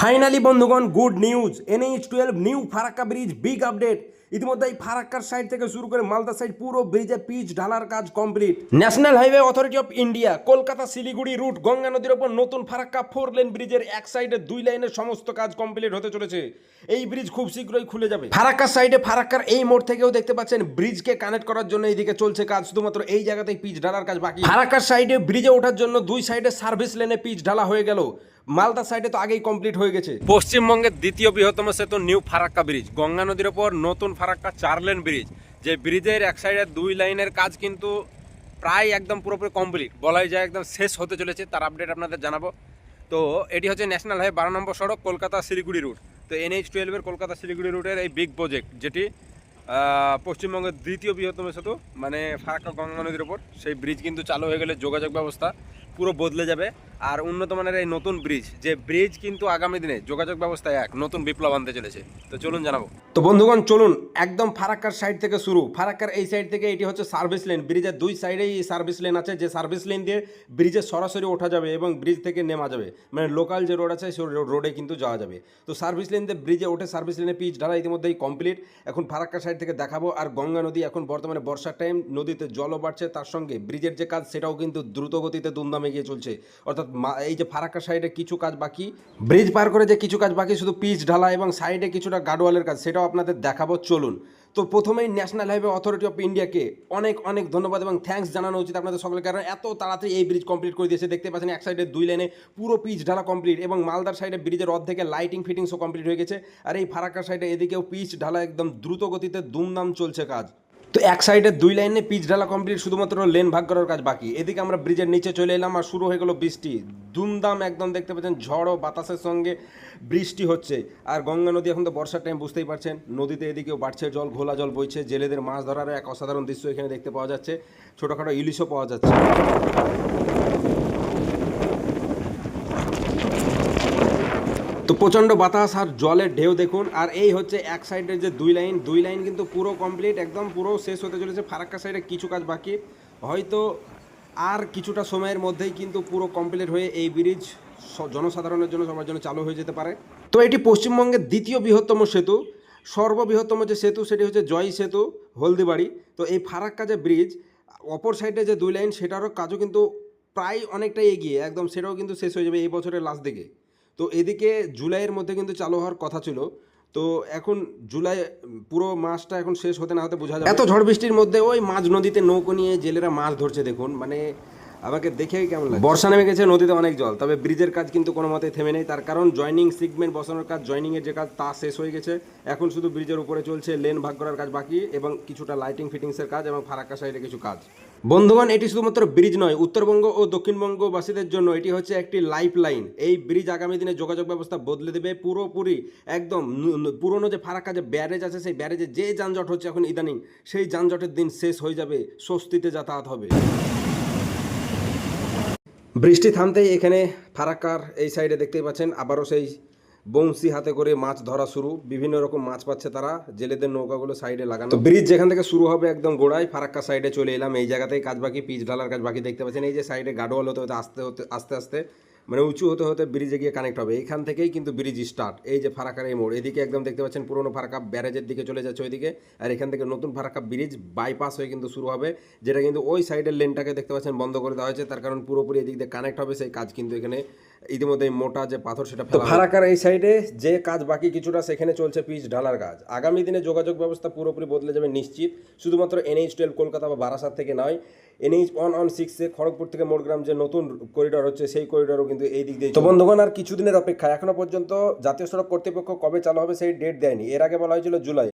Finally বন্ধুগণ, good news. NH twelve, new Farakka bridge big update ইতিমধ্যে এই ফারাক্কার side থেকে শুরু করে মালদা সাইড পুরো ব্রিজে পিচ ঢালার কাজ complete national highway authority of India Kolkata Siliguri route Ganga নদীর ওপর নতুন ফারাক্কা ফোর লেন ব্রিজের এক সাইডে দুই লাইনের সমস্ত কাজ কমপ্লিট হতে চলেছে। এই ব্রিজ খুব শীঘ্রই খুলে যাবে। ফারাক্কার সাইডে ফারাক্কার এই মোড় থেকেও দেখতে পাচ্ছেন ব্রিজকে কানেক্ট করার জন্য এইদিকে চলছে কাজ, শুধুমাত্র এই জায়গাতেই পিচ ঢালার কাজ বাকি। ফারাক্কার সাইডে ব্রিজে ওঠার জন্য দুই সাইডে সার্ভিস লেনে পিচ ঢালা হয়ে গেল। মালদা সাইডে তো আগেই কমপ্লিট হয়ে গেছে। পশ্চিমবঙ্গের দ্বিতীয় বৃহত্তম সেতু নিউ ফারাক্কা ব্রিজ গঙ্গা নদীর ওপর নতুন ফারাক্কা চার লেন ব্রিজ যে ব্রিজের এক সাইডে দুই লাইনের কাজ কিন্তু প্রায় একদম পুরোপুরি কমপ্লিট বলাই যায় একদম শেষ হতে চলেছে, তার আপডেট আপনাদের জানাব। তো এটি হচ্ছে ন্যাশনাল হাইওয়ে বারো নম্বর সড়ক, কলকাতা শিলিগুড়ি রুট তো এনএইচ টুয়েলভের কলকাতা শিলিগুড়ি রুটের এই বিগ প্রজেক্ট যেটি পশ্চিমবঙ্গের দ্বিতীয় বৃহত্তম সেতু মানে ফারাক্কা গঙ্গা নদীর ওপর। সেই ব্রিজ কিন্তু চালু হয়ে গেলে যোগাযোগ ব্যবস্থা পুরো বদলে যাবে। আর উন্নত মানের এই নতুন ব্রিজ যে ব্রিজ কিন্তু আগামী দিনে যোগাযোগ ব্যবস্থায় এক নতুন বিপ্লব আনতে চলেছে। তো চলুন জানাব। তো বন্ধুগণ, চলুন একদম ফারাক্কার সাইড থেকে শুরু। ফারাক্কার এই সাইড থেকে এটি হচ্ছে সার্ভিস লেন ব্রিজের দুই সাইডেই সার্ভিস লেন আছে, যে সার্ভিস লেন দিয়ে ব্রিজে সরাসরি ওঠা যাবে এবং ব্রিজ থেকে নেমা যাবে। মানে লোকাল যে রোড আছে, সেই রোডে কিন্তু যাওয়া যাবে। তো সার্ভিস লেন দিয়ে ব্রিজে ওঠে সার্ভিস লেনে পিচ ঢালা ইতিমধ্যেই কমপ্লিট এখন ফারাক্কা সাইড থেকে দেখাবো, আর গঙ্গা নদী এখন বর্তমানে বর্ষার টাইম নদীতে জলও বাড়ছে। তার সঙ্গে ব্রিজের যে কাজ, সেটাও কিন্তু দ্রুত গতিতে দুমদামে গিয়ে চলছে। অর্থাৎ এই যে ফারাক্কা সাইডে কিছু কাজ বাকি, ব্রিজ পার করে যে কিছু কাজ বাকি, শুধু পিচ ঢালা এবং সাইডে কিছুটা গার্ডওয়ালের কাজ, সেটাও আপনাদের দেখাবো, চলুন। তো প্রথমেই ন্যাশনাল হাইওয়ে অথরিটি অফ ইন্ডিয়াকে অনেক অনেক ধন্যবাদ এবং থ্যাঙ্কস জানানো উচিত আপনাদের সকলের কারণ এত তাড়াতাড়ি এই ব্রিজ কমপ্লিট করে দিয়েছে। দেখতে পাচ্ছেন এক সাইডে দুই লাইনে পুরো পিচ ঢালা কমপ্লিট এবং মালদার সাইডে ব্রিজের অর্ধেকে লাইটিং ফিটিংসও কমপ্লিট হয়ে গেছে। আর এই ফারাক্কার সাইডে এদিকেও পিচ ঢালা একদম দ্রুত গতিতে দুমদাম চলছে কাজ। তো এক সাইডে দুই লাইনে পিচ ঢালা কমপ্লিট শুধুমাত্র লেন ভাগ করার কাজ বাকি। এদিকে আমরা ব্রিজের নিচে চলে এলাম আর শুরু হয়ে গেল বৃষ্টি। দুমদাম একদম দেখতে পাচ্ছেন, ঝড় ও বাতাসের সঙ্গে বৃষ্টি হচ্ছে। আর গঙ্গা নদী এখন তো বর্ষার টাইম বুঝতেই পারছেন। নদীতে এদিকেও বাড়ছে জল, ঘোলা জল বইছে। জেলেদের মাছ ধরারও এক অসাধারণ দৃশ্য এখানে দেখতে পাওয়া যাচ্ছে। ছোটোখাটো ইলিশও পাওয়া যাচ্ছে। তো প্রচণ্ড বাতাস আর জলের ঢেউ দেখুন। আর এই হচ্ছে এক সাইডের যে দুই লাইন দুই লাইন কিন্তু পুরো কমপ্লিট একদম পুরো শেষ হতে চলেছে। ফারাক্কা সাইডে কিছু কাজ বাকি। হয়তো আর কিছুটা সময়ের মধ্যেই কিন্তু পুরো কমপ্লিট হয়ে এই ব্রিজ জনসাধারণের জন্য, সবার জন্য চালু হয়ে যেতে পারে। তো এটি পশ্চিমবঙ্গের দ্বিতীয় বৃহত্তম সেতু। সর্ববৃহত্তম যে সেতু, সেটি হচ্ছে জয় সেতু, হলদিবাড়ি। তো এই ফারাক্কা যে ব্রিজ অপর সাইডে যে দুই লাইন, সেটারও কাজও কিন্তু প্রায় অনেকটাই এগিয়ে। একদম সেটাও কিন্তু শেষ হয়ে যাবে এই বছরের লাস্ট দিকে। তো এদিকে জুলাইয়ের মধ্যে কিন্তু চালু হওয়ার কথা ছিল। তো এখন জুলাই, পুরো মাসটা এখন শেষ হতে না হতে বোঝা যায় এত ঝড় বৃষ্টির মধ্যে ওই মাঝ নদীতে নৌকো নিয়ে জেলেরা মাছ ধরছে দেখুন। মানে আমাকে দেখেই কেমন লাগে বর্ষা নেমে গেছে, নদীতে অনেক জল। তবে ব্রিজের কাজ কিন্তু কোনো মতে থেমে নেই। তার কারণ জয়নিং সিগমেন্ট বসানোর কাজ জয়নিং এর যে কাজ, তা শেষ হয়ে গেছে। এখন শুধু ব্রিজের উপরে চলছে লেন ভাগ করার কাজ বাকি এবং কিছুটা লাইটিং ফিটিংসের কাজ এবং ফারাক্কা সাইডে কিছু কাজ। বন্ধুগণ, এটি শুধুমাত্র ব্রিজ নয়, উত্তরবঙ্গ ও দক্ষিণবঙ্গবাসীদের জন্য এটি হচ্ছে একটি লাইফ লাইন এই ব্রিজ আগামী দিনে যোগাযোগ ব্যবস্থা বদলে দেবে পুরোপুরি, একদম পুরনো যে ফারাক্কা যে ব্যারেজ আছে, সেই ব্যারেজে যে যানজট হচ্ছে এখন ইদানিং, সেই যানজটের দিন শেষ হয়ে যাবে, স্বস্তিতে যাতায়াত হবে। বৃষ্টি থামতেই এখানে ফারাক্কার এই সাইডে দেখতেই পাচ্ছেন, আবারও সেই বংশি হাতে করে মাছ ধরা শুরু। বিভিন্ন রকম মাছ পাচ্ছে তারা, জেলেদের নৌকাগুলো সাইডে লাগানো। ব্রিজ যেখান থেকে শুরু হবে একদম গোড়ায়, ফারাক্কা সাইডে চলে এলাম। এই জায়গাতেই কাজ বাকি পিচ ঢালার কাজ বাকি দেখতে পাচ্ছেন। এই যে সাইডে গাডোয়াল হতে হতে আস্তে হতে, আস্তে আস্তে মানে উঁচু হতে হতে ব্রিজে গিয়ে কানেক্ট হবে। এখান থেকেই কিন্তু ব্রিজ স্টার্ট এই যে ফারাক্কার এই মোড় এদিকে একদম দেখতে পাচ্ছেন পুরোনো ফারাক্কা ব্যারেজের দিকে চলে যাচ্ছে ওইদিকে আর এখান থেকে নতুন ফারাক্কা ব্রিজ বাইপাস হয়ে কিন্তু শুরু হবে যেটা কিন্তু ওই সাইডের লেনটাকে দেখতে পাচ্ছেন বন্ধ করে দেওয়া হয়েছে। তার কারণ পুরোপুরি এদিক দিয়ে কানেক্ট হবে সেই কাজ কিন্তু এখানে ইতিমধ্যে মোটা যে পাথর সেটা ফেলা ফারাক্কার এই সাইডে যে কাজ বাকি কিছুটা সেখানে চলছে পিচ ঢালার কাজ। আগামী দিনে যোগাযোগ ব্যবস্থা পুরোপুরি বদলে যাবে নিশ্চিত। শুধুমাত্র এনএইচ টুয়েলভ কলকাতা বা বারাসাত থেকে নয় এনএইচ ওয়ান ওয়ান সিক্সে খড়গপুর থেকে মোড়গ্রাম যে নতুন করিডর হচ্ছে সেই করিডরও কিন্তু এই দিক দিয়ে তো বন্ধুগণ আর কিছুদিনের অপেক্ষা এখনও পর্যন্ত জাতীয় সড়ক কর্তৃপক্ষ কবে চালু হবে সেই ডেট দেয়নি। এর আগে বলা হয়েছিল জুলাই।